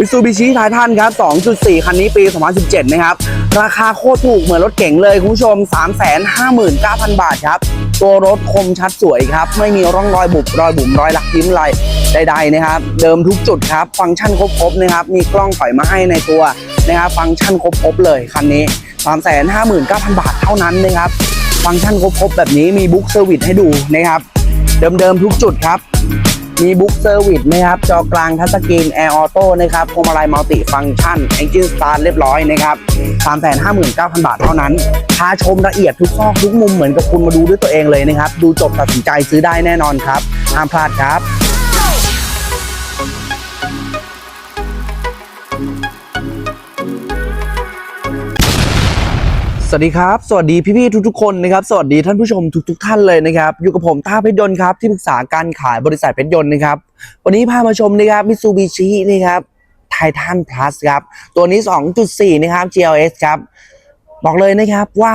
มิซูบิชิไททันครับ 2.4 คันนี้ปี 2017 นะครับ ราคาโคตรถูกเหมือนรถเก๋งเลย คุณผู้ชม 359,000 บาทครับ ตัวรถคมชัดสวยครับ ไม่มีร่องรอยบุบรอยบุ๋มรอยลักยิ้มอะไรใดๆนะครับ เดิมทุกจุดครับ ฟังก์ชันครบๆนะครับ มีกล้องถอยมาให้ในตัวนะครับฟังก์ชันครบๆเลยคันนี้ 359,000 บาทเท่านั้นนะครับฟังก์ชันครบๆแบบนี้มีบุ๊กเซอร์วิสให้ดูนะครับ เดิมๆทุกจุดครับ มีบุ๊กเซอร์วิสนะครับ จอกลางทัชสกรีนแอร์ออโต้นะครับพวงมาลัยมัลติฟังก์ชันเอนจินสตาร์ทเรียบร้อยนะครับ359,000 บาทเท่านั้น พาชมละเอียดทุกซอกทุกมุมเหมือนกับคุณมาดูด้วยตัวเองเลยนะครับ ดูจบตัดสินใจซื้อได้แน่นอนครับห้ามพลาดครับ สวัสดีครับ สวัสดีพี่ๆทุกๆคนนะครับ สวัสดีท่านผู้ชมทุกๆท่านเลยนะครับ อยู่กับผมท่าเพชรยนต์ครับ ที่ปรึกษาการขายบริษัทเพชรยนต์นะครับ วันนี้พามาชมนะครับมิซูบิชินะครับไททันพลัสครับ ตัวนี้ 2.4 นะครับ GLS ครับ บอกเลยนะครับว่า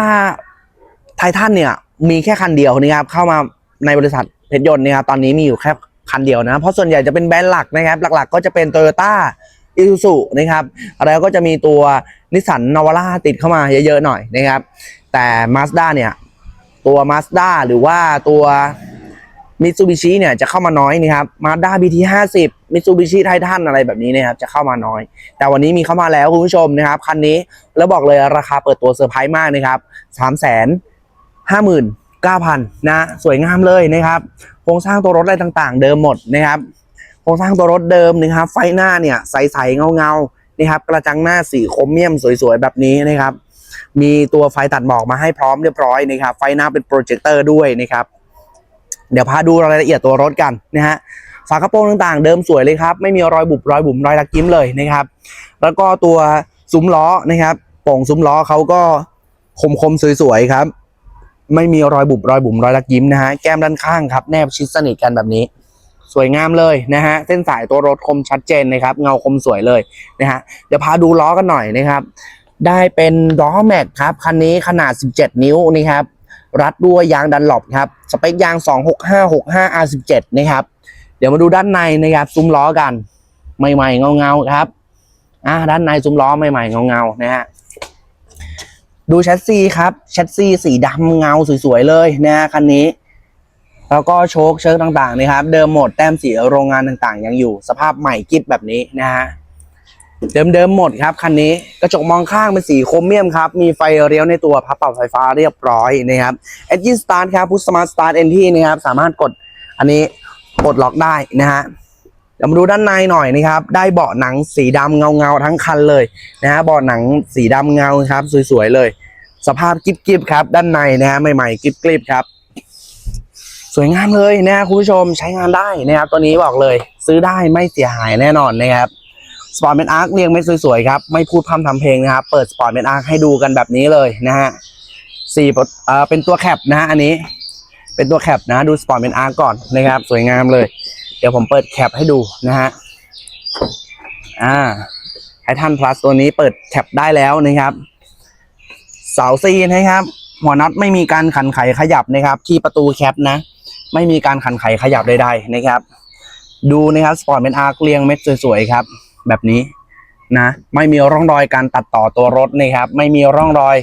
ไททันเนี่ยมีแค่คันเดียวนะครับ เข้ามาในบริษัทเพชรยนต์นะครับ ตอนนี้มีอยู่แค่คันเดียวนะ เพราะส่วนใหญ่จะเป็นแบรนด์หลักนะครับ หลักๆ ก็จะเป็น Toyota i s u z u นะครับแล้วก็จะมีตัวนิสสันนาวาร่าติดเข้ามาเยอะๆหน่อยนะครับ แต่ Mazda เนี่ย ตัว Mazda หรือว่าตัว Mitsubishi เนี่ยจะเข้ามาน้อยนะครับ Mazda BT 50 Mitsubishi Titan อะไรแบบนี้นะครับจะเข้ามาน้อย แต่วันนี้มีเข้ามาแล้วคุณผู้ชมนะครับ คันนี้แล้วบอกเลยราคาเปิดตัวเซอร์ไพรส์มากนะครับ3 5 9 0 0 0นะ สวยงามเลยนะครับ โครงสร้างตัวรถอะไรต่างๆ เดิมหมดนะครับ โครงสร้างตัวรถเดิมนะครับ ไฟหน้าเนี่ยใสๆเงาๆนะครับ กระจังหน้าสีโครเมียมสวยๆแบบนี้นะครับ มีตัวไฟตัดหมอกมาให้พร้อมเรียบร้อยนะครับ ไฟหน้าเป็นโปรเจคเตอร์ด้วยนะครับ เดี๋ยวพาดูรายละเอียดตัวรถกันนะฮะฝากระโปรงต่างๆ เดิมสวยเลยครับไม่มีรอยบุบรอยบุ๋มรอยลักยิ้มเลยนะครับ แล้วก็ตัวซุ้มล้อนะครับโป่งซุ้มล้อเขาก็คมๆสวยๆครับ ไม่มีรอยบุบรอยบุ๋มรอยลักยิ้มนะฮะแก้มด้านข้างครับแนบชิดสนิทกันแบบนี้ สวยงามเลยนะฮะเส้นสายตัวรถคมชัดเจนนะครับเงาคมสวยเลยนะฮะเดี๋ยวพาดูล้อกันหน่อยนะครับ ได้เป็นล้อแม็กครับคันนี้ขนาด 17 นิ้วนะครับรัดด้วยยางดันหลบครับสเปคยาง 26565 R17 นะครับเดี๋ยวมาดูด้านในนะครับซุ้มล้อกันใหม่ๆเงาๆครับอ่าด้านในซุ้มล้อใหม่ๆเงาๆนะฮะดูแชสซีครับแชสซีสีดำเงาสวยๆเลยนะฮะคันนี้ แล้วก็โชคเชิร์กต่างๆนะครับ เดิมหมดแต้มสีโรงงานต่างๆ ยังอยู่สภาพใหม่กิ๊บแบบนี้นะฮะเดิมๆหมดครับคันนี้กระจกมองข้างเป็นสีโครเมียมครับ มีไฟเลี้ยวในตัวพับปรับไฟฟ้าเรียบร้อยนะครับเอ g จินสตาร์ทครับพุทสมาร์ทสตาร์ทเอ็นที่นะครับ สามารถกดอันนี้กดล็อกได้นะฮะเดี๋ยวมาดูด้านในหน่อยนะครับ ได้เบาะหนังสีดำเงาเงาๆทั้งคันเลยนะฮะเบาะหนังสีดำเงาครับ สวยๆเลย สภาพกิ๊บๆครับ ด้านในนะฮะใหม่ๆกิ๊บๆครับ สวยงามเลยนะคุณผู้ชมใช้งานได้นะครับตัวนี้บอกเลย ซื้อได้ไม่เสียหายแน่นอนนะครับสปอร์ตเมนอาร์คเรียงไม่สวยๆครับไม่พูดพร่ำทำเพลงนะครับเปิดสปอร์ตเมนอาร์คให้ดูกันแบบนี้เลยนะฮะสี่เอ่อเป็นตัวแคปนะฮะอันนี้เป็นตัวแคปนะดูสปอร์ตเมนอาร์คก่อนนะครับ สวยงามเลย เดี๋ยวผมเปิดแคปให้ดูนะฮะอ่าไททันพลัสตัวนี้เปิดแคปได้แล้วนะครับเสาซีนะครับหัวน็อตไม่มีการขันไขขยับนะครับ ที่ประตูแคปนะ ไม่มีการขันไขขยับใดๆนะครับ ดูนะครับสปอร์ตเมนอาร์เรียงเม็ดสวยๆครับ แบบนี้นะไม่มีร่องรอยการตัดต่อตัวรถนะครับ ไม่มีร่องรอย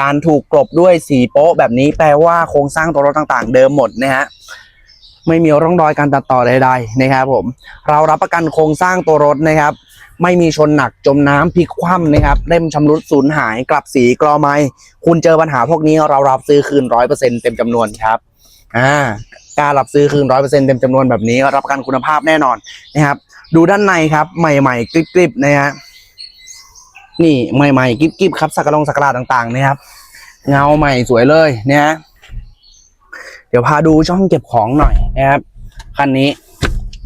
การถูกกลบด้วยสีโป๊ะแบบนี้แปลว่าโครงสร้างตัวรถต่างๆ เดิมหมดนะฮะไม่มีร่องรอยการตัดต่อใดๆนะครับผมเรารับประกันโครงสร้างตัวรถนะครับ ไม่มีชนหนักจมน้ำพลิกคว่ำนะครับเล่มชำรุดสูญหายกลับสีกรอไม้คุณเจอปัญหาพวกนี้เรารับซื้อคืนร้อยเปอร์เซ็นเต็มจำนวนครับอ่า กล้ารรับซื้อคืนร้อยเปอร์เซ็นต์เต็มจำนวนแบบนี้รับกันคุณภาพแน่นอนนะครับ ดูด้านในครับใหม่ๆกริบๆนะฮะนี่ใหม่ๆกริบๆครับสักกะลงสักกะลาต่างๆนะครับ เงาใหม่สวยเลยนะฮะเดี๋ยวพาดูช่องเก็บของหน่อยนะครับคันนี้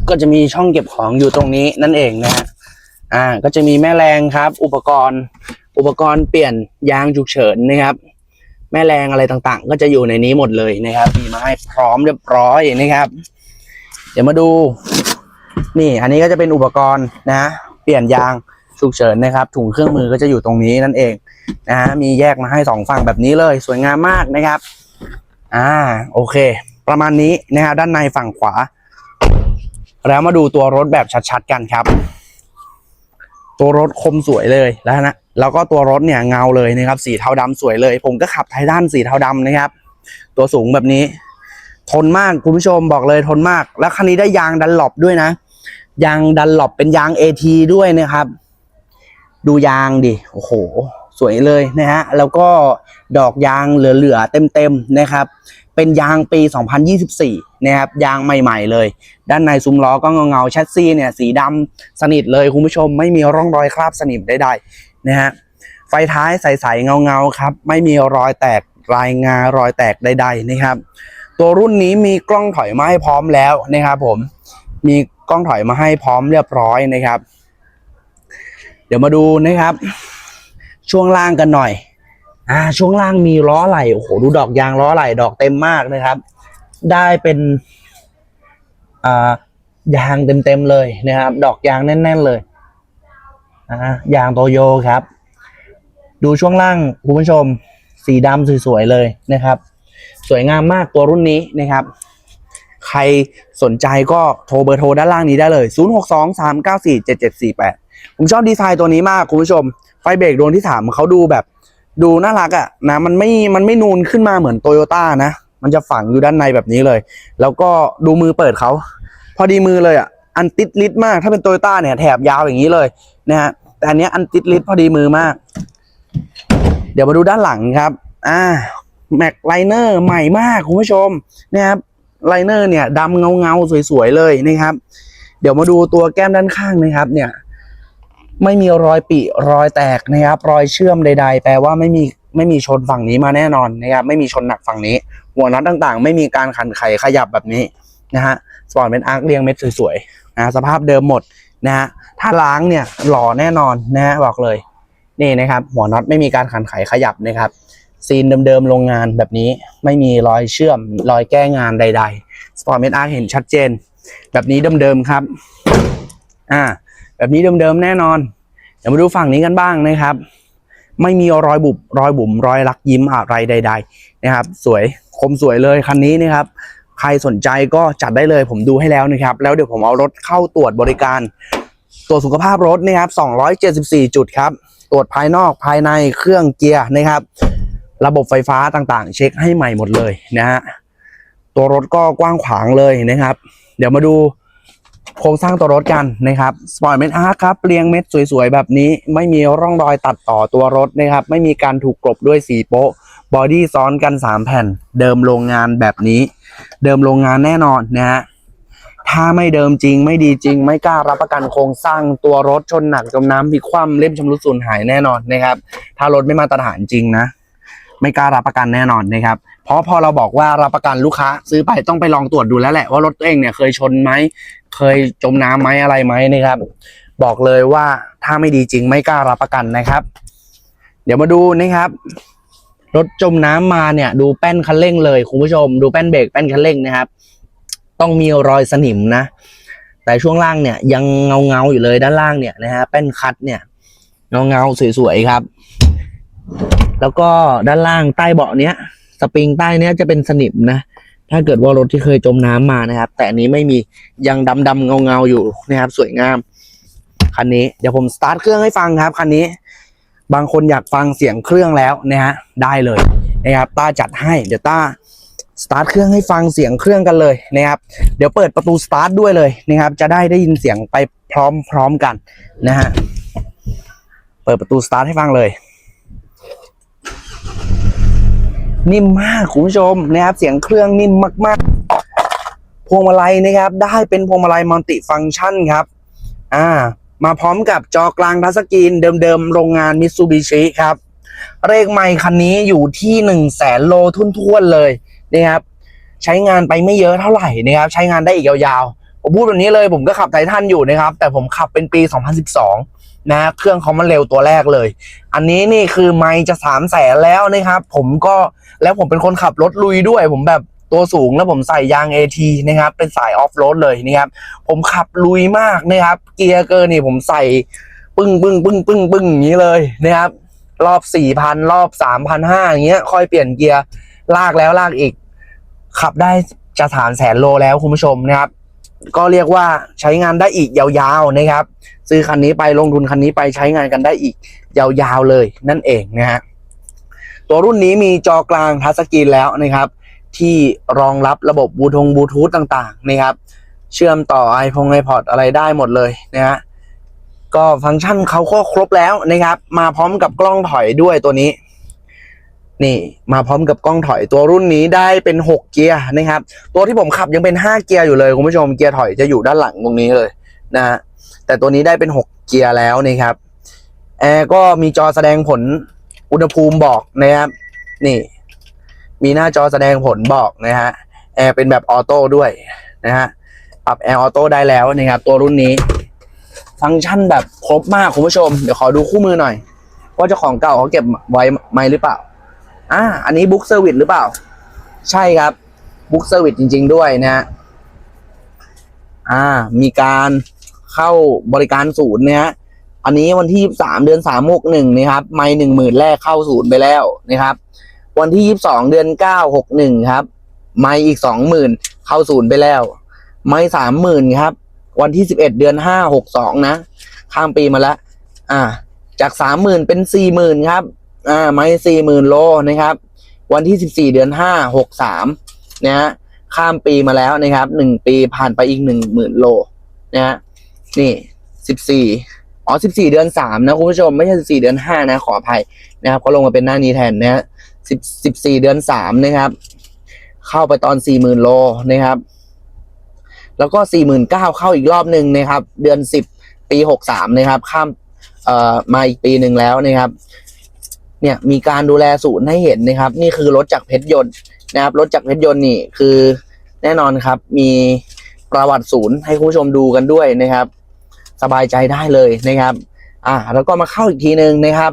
ก็จะมีช่องเก็บของอยู่ตรงนี้นั่นเองนะฮะอ่าก็จะมีแม่แรงครับ อุปกรณ์ อุปกรณ์เปลี่ยนยางฉุกเฉินนะครับ แม่แรงอะไรต่างๆ ก็จะอยู่ในนี้หมดเลยนะครับ มีมาให้พร้อมเรียบร้อยนะครับ เดี๋ยวมาดู นี่ อันนี้ก็จะเป็นอุปกรณ์นะ เปลี่ยนยางฉุกเฉินนะครับ ถุงเครื่องมือก็จะอยู่ตรงนี้นั่นเองนะฮะมีแยกมาให้สองฝั่งแบบนี้เลย สวยงามมากนะครับ อ่า โอเค ประมาณนี้นะครับด้านในฝั่งขวา แล้วมาดูตัวรถแบบชัดๆกันครับ ตัวรถคมสวยเลยแล้วนะแล้วก็ตัวรถเนี่ยเงาเลยนะครับสีเทาดำสวยเลย ผมก็ขับไททันสีเทาดำนะครับ ตัวสูงแบบนี้ ทนมากคุณผู้ชมบอกเลยทนมาก แล้วคันนี้ได้ยางดันหลบด้วยนะ ยางดันหลบเป็นยางเอทีด้วยนะครับ ดูยางดิโอ้โห สวยเลยนะฮะแล้วก็ดอกยางเหลือๆเต็มๆนะครับ เป็นยางปี 2024 นะครับ ยางใหม่ ๆ เลย ด้านในซุ้มล้อก็เงาๆแชสซีเนี่ยสีดำสนิทเลยคุณผู้ชมไม่มีร่องรอยคราบสนิมใดๆนะฮะไฟท้ายใสๆเงาๆครับ ไม่มีรอยแตกรายงารอยแตกใด ๆ นะครับ ตัวรุ่นนี้มีกล้องถอยมาให้พร้อมแล้วนะครับผมมีกล้องถอยมาให้พร้อมเรียบร้อยนะครับ เดี๋ยวมาดูนะครับ ช่วงล่างกันหน่อย อ่าช่วงล่างมีล้อไหล่โอ้โหดูดอกยางล้อไหล่ดอกเต็มมากนะครับ ได้เป็นอ่ายางเต็มๆเลยนะครับ ดอกยางแน่น ๆเลยอ่ายางโตโยครับ ดูช่วงล่างคุณผู้ชม สีดำสวยๆเลยนะครับ สวยงามมากตัวรุ่นนี้นะครับ ใครสนใจก็โทรเบอร์โทรด้านล่างนี้ได้เลย 0623947748 ผมชอบดีไซน์ตัวนี้มากคุณผู้ชม ไฟเบรกดวงที่สามเขาดูแบบ ดูน่ารักอะนะมันไม่มันไม่นูนขึ้นมาเหมือนโตโยต้านะมันจะฝังอยู่ด้านในแบบนี้เลย แล้วก็ดูมือเปิดเขา พอดีมือเลยอะอันติดลิดมากถ้าเป็นโตโยต้าเนี่ยแถบยาวอย่างนี้เลยนะฮะแต่อันนี้อันติดลิดพอดีมือมาก เดี๋ยวมาดูด้านหลังครับ อ่าแม็กไลเนอร์ใหม่มากคุณผู้ชมนะครับไลเนอร์เนี่ยดำเงาเงาสวยๆเลยนะครับ เดี๋ยวมาดูตัวแก้มด้านข้างนะครับ เนี่ย ไม่มีรอยปิรอยแตกนะครับ รอยเชื่อมใด ๆ แปลว่าไม่มีไม่มีชนฝั่งนี้มาแน่นอนนะครับ ไม่มีชนหนักฝั่งนี้ หัวน็อตต่างๆ ไม่มีการขันไขขยับแบบนี้นะฮะสปอร์ตเป็นอาร์คเรียงเม็ดสวยๆนะสภาพเดิมหมดนะฮะถ้าล้างเนี่ยหล่อแน่นอนนะฮะบอกเลยนี่นะครับ หัวน็อตไม่มีการขันไขขยับนะครับซีนเดิมๆโรงงานแบบนี้ไม่มีรอยเชื่อมรอยแก้งานใด ๆ สปอร์ตเมนอาร์เห็นชัดเจน แบบนี้เดิมๆครับ อ่า แบบนี้เดิมๆแน่นอน เดี๋ยวมาดูฝั่งนี้กันบ้างนะครับ ไม่มีรอยบุบรอยบุ๋มรอยลักยิ้มอะไรใด ๆ นะครับ สวยคมสวยเลยคันนี้นะครับ ใครสนใจก็จัดได้เลยผมดูให้แล้วนะครับ แล้วเดี๋ยวผมเอารถเข้าตรวจบริการ ตรวจสุขภาพรถนะครับ274 จุดครับ ตรวจภายนอกภายในเครื่องเกียร์นะครับ ระบบไฟฟ้าต่างๆ เช็คให้ใหม่หมดเลยนะฮะตัวรถก็กว้างขวางเลยนะครับ เดี๋ยวมาดู โครงสร้างตัวรถกันนะครับสปอร์เม็ดอาร์ครับเรียงเม็ดสวยๆ แบบนี้ไม่มีร่องรอยตัดต่อตัวรถนะครับ ไม่มีการถูกกลบด้วยสีโป๊ะบอดี้ซ้อนกัน 3 แผ่น เดิมโรงงานแบบนี้ เดิมโรงงานแน่นอนนะฮะถ้าไม่เดิมจริงไม่ดีจริง ไม่กล้ารับประกันโครงสร้างตัวรถชนหนักจมน้ำพลิกคว่ำเล่มชำรุดสูญหายแน่นอนนะครับ ถ้ารถไม่มาตรฐานจริงนะ ไม่กล้ารับประกันแน่นอนนะครับ เพราะพอเราบอกว่ารับประกันลูกค้า ซื้อไปต้องไปลองตรวจดูแล้วแหละว่ารถตัวเองเนี่ยเคยชนไหมเคยจมน้ำไหมอะไรไหมนะครับ บอกเลยว่าถ้าไม่ดีจริงไม่กล้ารับประกันนะครับ เดี๋ยวมาดูนะครับรถจมน้ำมาเนี่ยดูแป้นคันเร่งเลยคุณผู้ชม ดูแป้นเบรกแป้นคันเร่งนะครับ ต้องมีรอยสนิมนะ แต่ช่วงล่างเนี่ยยังเงาเงาอยู่เลยด้านล่างเนี่ยนะฮะแป้นคัดเนี่ยเงาเงาสวยๆครับ แล้วก็ด้านล่างใต้เบาะเนี้ย สปริงใต้เนี้ยจะเป็นสนิมนะ ถ้าเกิดว่ารถที่เคยจมน้ำมานะครับ แต่อันนี้ไม่มียังดำดำเงาเงาอยู่นะครับ สวยงามคันนี้เดี๋ยวผมสตาร์ทเครื่องให้ฟังครับคันนี้ บางคนอยากฟังเสียงเครื่องแล้วนะฮะได้เลยนะครับต้าจัดให้เดี๋ยวต้าสตาร์ทเครื่องให้ฟังเสียงเครื่องกันเลยนะครับเดี๋ยวเปิดประตูสตาร์ทด้วยเลยนะครับ จะได้ได้ยินเสียงไปพร้อมๆกันนะฮะเปิดประตูสตาร์ทให้ฟังเลย นิ่มมากคุณผู้ชมนะครับ เสียงเครื่องนิ่มมากๆ พวงมาลัยนะครับ ได้เป็นพวงมาลัยมัลติฟังก์ชันครับ อ่า มาพร้อมกับจอกลางทัชสกรีนเดิมๆ โรงงานมิตซูบิชิครับ เลขไม่คันนี้อยู่ที่หนึ่งแสนโลทุ่นๆเลยนะครับ ใช้งานไปไม่เยอะเท่าไหร่นะครับ ใช้งานได้อีกยาวๆ ผมพูดแบบนี้เลยผมก็ขับไททันอยู่นะครับ แต่ผมขับเป็นปี 2012 นะเครื่องเขามันเร็วตัวแรกเลย อันนี้นี่คือไม่จะสามแสนแล้วนะครับ ผมก็แล้วผมเป็นคนขับรถลุยด้วย ผมแบบตัวสูงแล้วผมใส่ยาง AT นะครับ เป็นสายออฟโรดเลยนะครับ ผมขับลุยมากนะครับ เกียร์เกินนี่ผมใส่ปึ้งปึ้งปึ้งปึ้งปึ้งอย่างนี้เลยนะครับ รอบสี่พันรอบสามพันห้าอย่างเงี้ย ค่อยเปลี่ยนเกียร์ลากแล้วลากอีก ขับได้จะสามแสนโลแล้วคุณผู้ชมนะครับ ก็เรียกว่าใช้งานได้อีกยาวๆนะครับ ซื้อคันนี้ไปลงทุนคันนี้ไปใช้งานกันได้อีกยาวๆเลยนั่นเองนะฮะตัวรุ่นนี้มีจอกลางทัชสกรีนแล้วนะครับ ที่รองรับระบบบลูทงบลูทูธต่างๆนะครับ เชื่อมต่อ iPhone iPod อะไรได้หมดเลยนะฮะก็ฟังก์ชันเขาก็ครบแล้วนะครับ มาพร้อมกับกล้องถอยด้วยตัวนี้ นี่มาพร้อมกับกล้องถอยตัวรุ่นนี้ได้เป็น 6 เกียร์นะครับ ตัวที่ผมขับยังเป็น 5 เกียร์อยู่เลยคุณผู้ชมเกียร์ถอยจะอยู่ด้านหลังตรงนี้เลยนะฮะแต่ตัวนี้ได้เป็น 6 เกียร์แล้วนะครับแอร์ก็มีจอแสดงผลอุณหภูมิบอกนะครับ นี่ มีหน้าจอแสดงผลบอกนะฮะแอร์เป็นแบบออโต้ด้วยนะฮะปรับแอร์ออโต้ได้แล้วนะครับตัวรุ่นนี้ ฟังก์ชันแบบครบมากคุณผู้ชม เดี๋ยวขอดูคู่มือหน่อย ว่าเจ้าของเก่าเขาเก็บไว้ไหมหรือเปล่า อ่าอันนี้บุ๊กเซอร์วิสหรือเปล่า ใช่ครับบุ๊กเซอร์วิสจริง ๆ ด้วยนะฮะอ่า มีการเข้าบริการศูนย์นะฮะอันนี้วันที่23เดือน3 6 1นะครับ ไม่หนึ่งหมื่นแรกเข้าศูนย์ไปแล้วนะครับ วันที่22เดือน9 6 1ครับ ไม่อีก20,000เข้าศูนย์ไปแล้ว ไม่30,000ครับ วันที่11เอ็ดเดือน5 6 2นะ ข้ามปีมาแล้ว อ่า จาก30,000เป็น40,000ครับ อ่าไม่40,000โลนะครับ วันที่14เดือน5 6 3นะฮะข้ามปีมาแล้วนะครับหนึ่งปีผ่านไปอีก10,000โลนะฮะนี่14อ๋อ14เดือน3นะคุณผู้ชมไม่ใช่14เดือน5นะขออภัยนะครับเขาลงมาเป็นหน้านี้แทนนะฮะ10 14เดือน3นะครับ เข้าไปตอน40,000โลนะครับ แล้วก็49,000เก้าเข้าอีกรอบหนึ่งนะครับ เดือน10ปี63นะครับ ข้ามเอ่อมาอีกปีหนึ่งแล้วนะครับ เนี่ยมีการดูแลศูนย์ให้เห็นนะครับ นี่คือรถจากเพชรยนต์นะครับรถจากเพชรยนต์นี่คือแน่นอนครับ มีประวัติศูนย์ให้คุณผู้ชมดูกันด้วยนะครับ สบายใจได้เลยนะครับ อ่าแล้วก็มาเข้าอีกทีหนึ่งนะครับ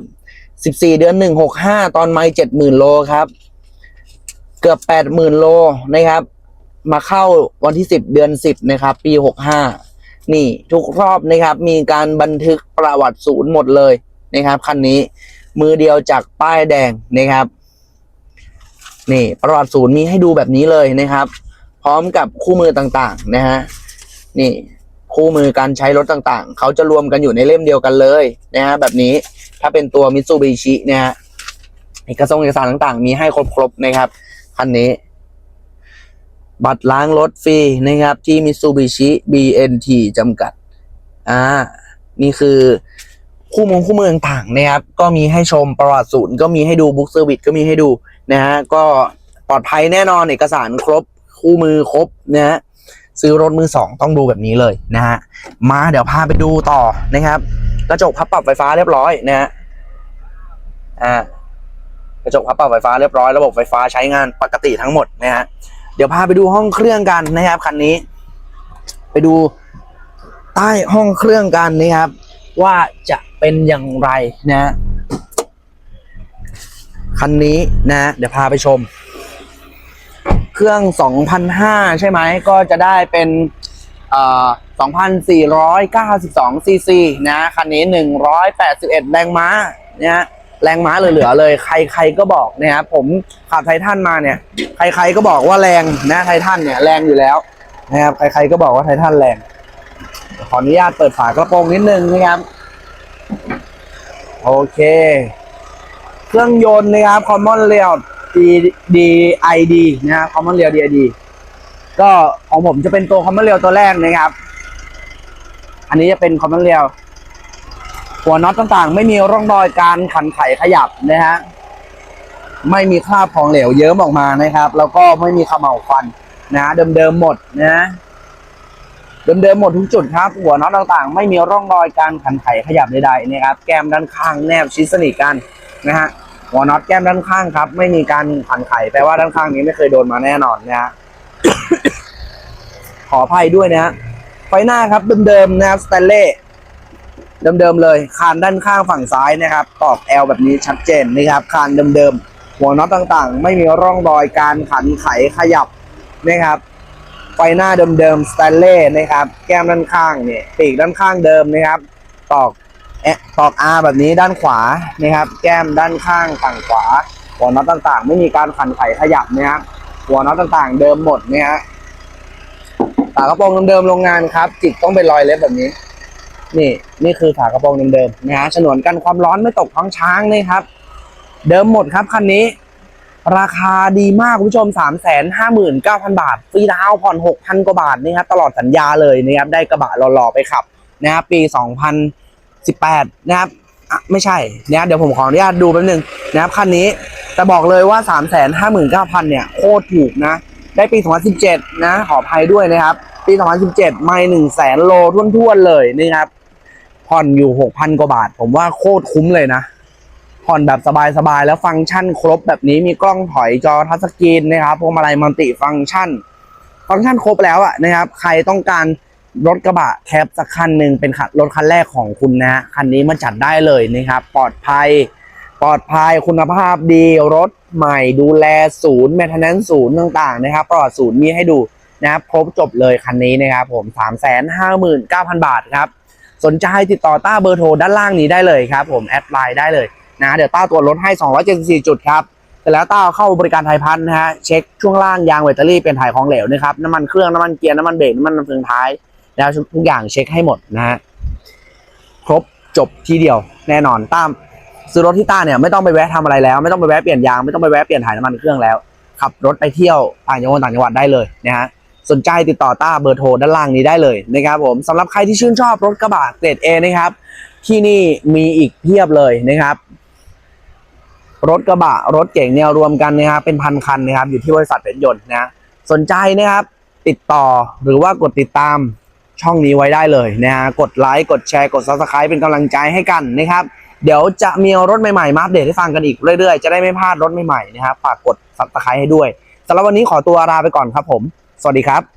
14 เดือน 165 ตอนไม่70,000 โลครับ เกือบ 80,000 โลนะครับ มาเข้าวันที่ 10 เดือน 10 นะครับ ปี 65 นี่ทุกรอบนะครับ มีการบันทึกประวัติศูนย์หมดเลยนะครับคันนี้ มือเดียวจากป้ายแดงนะครับ นี่ประวัติศูนย์มีให้ดูแบบนี้เลยนะครับ พร้อมกับคู่มือต่างๆนะฮะนี่คู่มือการใช้รถต่างๆ เขาจะรวมกันอยู่ในเล่มเดียวกันเลยนะฮะแบบนี้ถ้าเป็นตัวมิตซูบิชิเนี่ยฮะเอกสารเอกสารต่างๆ มีให้ครบๆนะครับคันนี้ บัตรล้างรถฟรีนะครับที่มิตซูบิชิ BNT จำกัดอ่านี่คือ คู่มือคู่มือต่างๆนะครับ ก็มีให้ชมประวัติศูนย์ก็มีให้ดูบุ๊กเซอร์วิสก็มีให้ดูนะฮะก็ปลอดภัยแน่นอนเอกสารครบ คู่มือครบนะฮะซื้อรถมือสองต้องดูแบบนี้เลยนะฮะมาเดี๋ยวพาไปดูต่อนะครับ กระจกพับปรับไฟฟ้าเรียบร้อยนะฮะอ่ากระจกพับปรับไฟฟ้าเรียบร้อยระบบไฟฟ้าใช้งานปกติทั้งหมดนะฮะเดี๋ยวพาไปดูห้องเครื่องกันนะครับคันนี้ ไปดูใต้ห้องเครื่องกันนะครับ ว่าจะเป็นอย่างไรนะ คันนี้นะ เดี๋ยวพาไปชม เครื่อง2,500ใช่ไหม ก็จะได้เป็นเอ่อ2,492ซีซีนะ คันนี้ 181 แรงม้านะฮะแรงม้าเหลือๆเลย ใครๆก็บอกนะครับผมขับไททันมาเนี่ย ใครๆก็บอกว่าแรงนะไททันเนี่ยแรงอยู่แล้วนะครับใครๆก็บอกว่าไททันแรง ขออนุญาตเปิดฝากระโปรงนิดนึงนะครับ โอเค เครื่องยนต์นะครับ Common Rail DID นะครับ Common Rail DID ก็ของผมจะเป็นตัว Common Rail ตัวแรกนะครับ อันนี้จะเป็น Common Rail หัวน็อตต่างๆ ไม่มีร่องรอยการขันไขขยับนะฮะไม่มีคราบของเหลวเยิ้มออกมานะครับ แล้วก็ไม่มีเขม่าวควันนะเดิมๆหมดนะ เดิมๆหมดทุกจุดครับ หัวน็อตต่างๆ ไม่มีร่องรอยการขันไขขยับใดๆนะครับ แก้มด้านข้างแนบชิดสนิทกันนะฮะหัวน็อตแก้มด้านข้างครับ ไม่มีการขันไขแปลว่าด้านข้างนี้ไม่เคยโดนมาแน่นอนนะฮะขออภัยด้วยนะฮะไฟหน้าครับเดิมๆนะครับสแตนเล่เดิมๆเลย คานด้านข้างฝั่งซ้ายนะครับ ตอกแอลแบบนี้ชัดเจนนะครับ คานเดิมๆหัวน็อตต่างๆ ไม่มีร่องรอยการขันไขขยับนะครับ ไฟหน้าเดิมๆสแตนเล่นะครับ แก้มด้านข้างเนี่ยปีกด้านข้างเดิมนะครับ ตอกแอะตอก R แบบนี้ด้านขวานะครับ แก้มด้านข้างฝั่งขวา หัวน็อตต่างๆ ไม่มีการขันไขขยับนะครับหัวน็อตต่างๆ เดิมหมดนะฮะฝากระโปรงเดิมๆโรงงานครับ จิกต้องเป็นรอยเล็บแบบนี้ นี่นี่คือฝากระโปรงเดิมๆนะฮะฉนวนกันความร้อนไม่ตกท้องช้างนี่ครับ เดิมหมดครับคันนี้ ราคาดีมากคุณผู้ชม 3 5 9 0 0 0 บาท ฟรีดาวน์ผ่อน 6,000 กว่าบาทนี่ครับตลอดสัญญาเลยนะครับได้กระบะหล่อๆไปขับนะครับปี 2018 นะครับไม่ใช่นะเดี๋ยวผมขออนุญาตดูแป๊บนึงนะครับคันนี้แต่บอกเลยว่า 3 5 9 0 0 0 เนี่ย โคตรถูกนะ ได้ปี 2017 นะ ขออภัยด้วยนะครับ ปี 2017 ไม่1 0 0 0 0แสนโลท้วนๆเลยนะครับผ่อนอยู่ 6,000 กว่าบาท ผมว่าโคตรคุ้มเลยนะ ผ่อนแบบสบายๆ แล้วฟังก์ชันครบแบบนี้มีกล้องถอยจอทัชสกรีนนะครับพวงมาลัยมัลติฟังก์ชัน ฟังก์ชันครบแล้วอะนะครับใครต้องการรถกระบะแคปสักคันหนึ่งเป็นคันรถคันแรกของคุณนะฮะคันนี้มาจัดได้เลยนะครับปลอดภัย ปลอดภัยคุณภาพดีรถใหม่ดูแลศูนย์แมทเทนแนนศูนย์ต่างๆนะครับปลอดศูนย์มีให้ดูนะครับครบจบเลยคันนี้นะครับผม 3 5 9 0 0 0 บาทครับ สนใจติดต่อต้าเบอร์โทรด้านล่างนี้ได้เลยครับผม แอดไลน์ได้เลย นะเดี๋ยวต้าตัวจรถให้ 274 จุดครับเสร็จแล้วต้าเข้าบริการไทยพันนะฮะเช็คช่วงล่างยางแบตเตอรี่เป็นถ่ายของเหลวนะครับน้ำมันเครื่องน้ำมันเกียร์น้ำมันเบรกน้ำมันเฟืองท้าย แล้วทุกอย่างเช็คให้หมดนะฮะครบจบทีเดียวแน่นอนต้ามซื้อรถที่ต้าเนี่ยไม่ต้องไปแวะทำอะไรแล้ว ไม่ต้องไปแวะเปลี่ยนยางไม่ต้องไปแวะเปลี่ยนถ่ายน้ำมันเครื่องแล้วขับรถไปเที่ยวต่างจังหวัดต่างจังหวัดได้เลยนะฮะสนใจติดต่อต้าเบอร์โทรด้านล่างนี้ได้เลยนะครับผมสำหรับใครที่ชื่นชอบรถกระบะเกรด A นะครับที่นี่มีอีกเพียบเลยนะครับ รถกระบะรถเก่งเนี่ยรวมกันนะครับเป็นพันคันนะครับ อยู่ที่บริษัทเป็นยนต์นะสนใจนะครับ ติดต่อหรือว่ากดติดตามช่องนี้ไว้ได้เลยนะฮะกดไลค์กดแชร์กด subscribe เป็นกำลังใจให้กันนะครับ เดี๋ยวจะมีรถใหม่ๆมาอัปเดตให้ฟังกันอีกเรื่อยๆ จะได้ไม่พลาดรถใหม่ๆนะครับฝากกด subscribe ให้ด้วยสำหรับวันนี้ขอตัวลาไปก่อนครับผม สวัสดีครับ